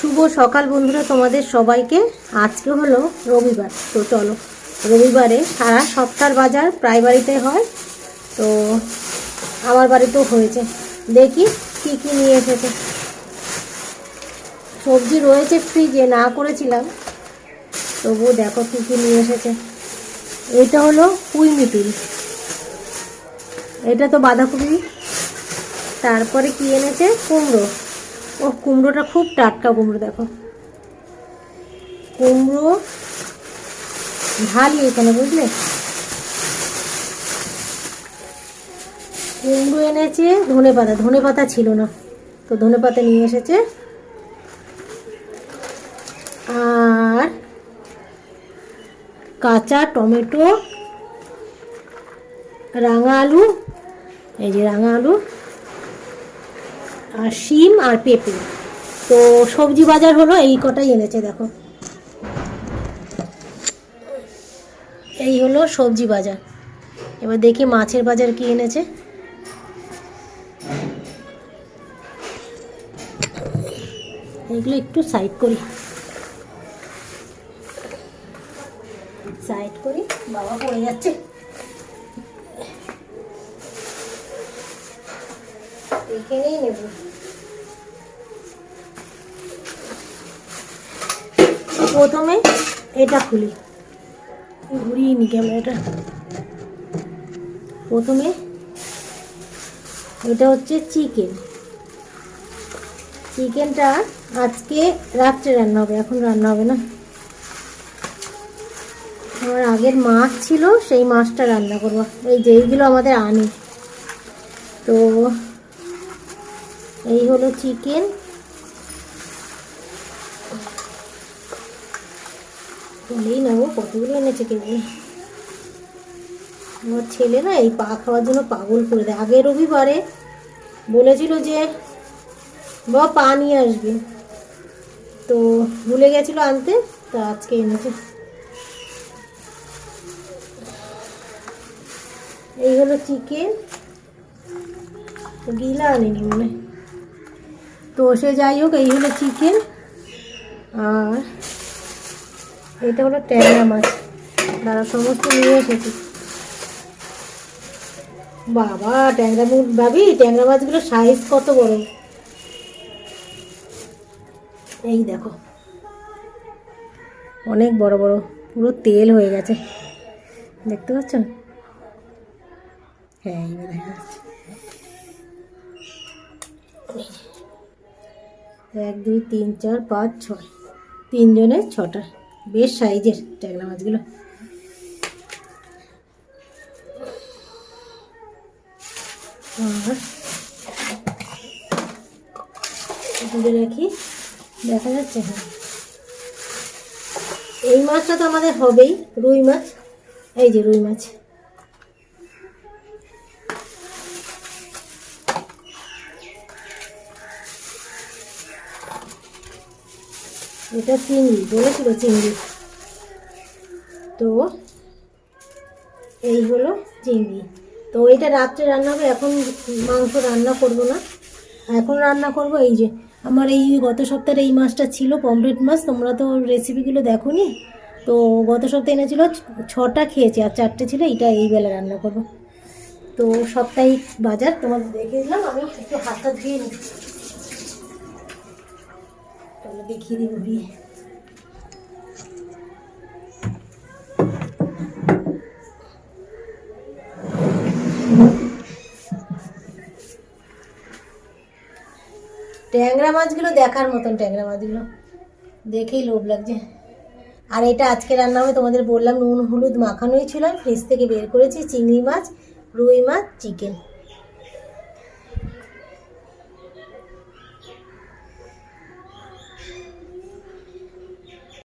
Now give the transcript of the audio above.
শুভ সকাল বন্ধুরা, তোমাদের সবাইকে। আজকে হলো রবিবার, তো চলো। রবিবারে সারা সপ্তাহ বাজার প্রায় বাড়িতে হয়, তো আমার বাড়িতেও হয়েছে। দেখি কি কি নিয়ে এসেছে। সবজি রয়েছে ফ্রিজে, না করেছিলাম। তবুও দেখো কি কি নিয়ে এসেছে। এটা হলো পুঁই মিটুল। এটা তো বাঁধাকপি। তারপরে কি এনেছে? কুমড়ো। ও কুমড়োটা খুব টাটকা কুমড়ো, দেখো। কুমড়ো ঢালি এখানে বুঝলে? কুমড়ো এনেছে ধনে পাতা ধনে পাতা ছিল না, তো ধনে পাতা নিয়ে এসেছে। আর কাঁচা টমেটো, রাঙা আলু, এই যে রাঙা আলু শিম আর পেঁপে। তো সবজি বাজার হলো এই কটাই এনেছে, দেখো। এই হলো সবজি বাজার। এবার দেখি মাছের বাজার কি এনেছে। এগুলো একটু সাইড করি। সাইড করি, বাবা পড়ে যাচ্ছে। এখানেই নেব। প্রথমে এটা খুলি। ঘুরিয়ে নি ক্যামেরাটা। প্রথমে এটা হচ্ছে চিকেন। চিকেনটা আজকে রাত্রে রান্না হবে, এখন রান্না হবে না। আমার আগের মাছ ছিল, সেই মাছটা রান্না করব। এই যে, এইগুলো আমাদের আনি। তো এই হলো চিকেন। বলেই নেব, কতগুলো এনেছে কে আমার ছেলে না এই পা খাওয়ার জন্য পাগল করে দেয়। আগের রবিবারে বলেছিল যে বা পা নিয়ে আসবে। তো ভুলে গেছিল আনতে, তা আজকে এনেছে। এই হলো চিকেন। গিলা আনিনি মনে হয়। তো সে যাই হোক, এই হলো চিকেন আর এটা হলো ট্যাংরা মাছ। তারা সমস্ত নিয়ে এসেছে। বাবা, ট্যাংরা মুখ ভাবি, ট্যাংরা মাছগুলোর সাইজ কত বড়? এই দেখো। অনেক বড় বড়, পুরো তেল হয়ে গেছে। দেখতে পাচ্ছ? হ্যাঁ এইবার দেখা যাচ্ছে। এক, দুই, তিন, চার, পাঁচ, ছয়। তিনজনের ছটা। বেশ সাইজের ট্যাংরা মাছগুলো। তুলে রাখি দেখা যাচ্ছে হ্যাঁ। এই মাছটা তো আমাদের হবেই, রুই মাছ। এই যে রুই মাছ। এটা চিংড়ি, বলেছিল চিংড়ি। তো এই হলো চিংড়ি। তো এটা রাত্রে রান্না হবে, এখন মাংস রান্না করব না। এখন রান্না করব এই যে, আমার এই গত সপ্তাহের এই মাছটা ছিল, পমফ্রেট মাছ তোমরা তো রেসিপিগুলো দেখো নি তো গত সপ্তাহে এনেছিল, ছটা খেয়েছি, আর চারটে ছিল, এইটা এই বেলা রান্না করব। তো সাপ্তাহিক বাজার, তোমাদের দেখে দিলাম, আমি একটু হাতটা ধুয়ে নিই চলো দেখিয়ে দিই ঘুরিয়ে ট্যাংরা মাছগুলো দেখার মতন, ট্যাংরা মাছগুলো। দেখেই লোভ লাগছে। আর এটা আজকে রান্না হবে, তোমাদের বললাম নুন, হলুদ মাখানোই ছিল। ফ্রিজ থেকে বের করেছি চিংড়ি মাছ, রুই মাছ, চিকেন।